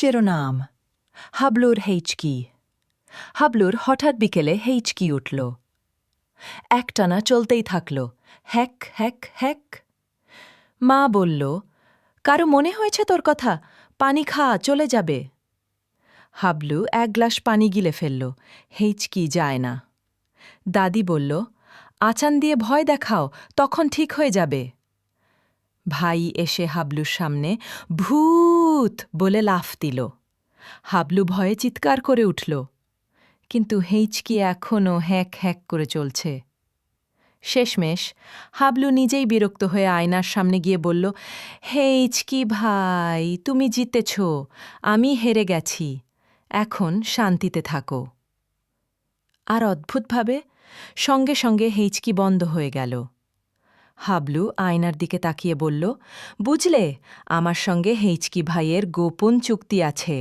শিরোনাম, হাবলুর হেইচকি। হাবলুর হঠাৎ বিকেলে হেইচকি উঠল। একটানা চলতেই থাকল, হ্যাক হ্যাক হ্যাক। মা বলল, কারও মনে হয়েছে তোর কথা? পানি খা, চলে যাবে। হাবলু এক গ্লাস পানি গিলে ফেলল, হেইচকি যায় না। দাদি বলল, আচান দিয়ে ভয় দেখাও, তখন ঠিক হয়ে যাবে। ভাই এসে হাবলুর সামনে, ভূত! বলে লাফ দিল। হাবলু ভয়ে চিৎকার করে উঠল। কিন্তু হেইচকি এখনও হ্যাক হ্যাক করে চলছে। শেষমেশ হাবলু নিজেই বিরক্ত হয়ে আয়নার সামনে গিয়ে বলল হেইচকি ভাই, তুমি জিতেছ, আমি হেরে গেছি, এখন শান্তিতে থাকো। আর অদ্ভুতভাবে সঙ্গে সঙ্গে হেইচকি বন্ধ হয়ে গেল। হাবলু আয়নার দিকে তাকিয়ে বলল বুঝলে আমার সঙ্গে হেঁচকি ভাইয়ের গোপন চুক্তি আছে।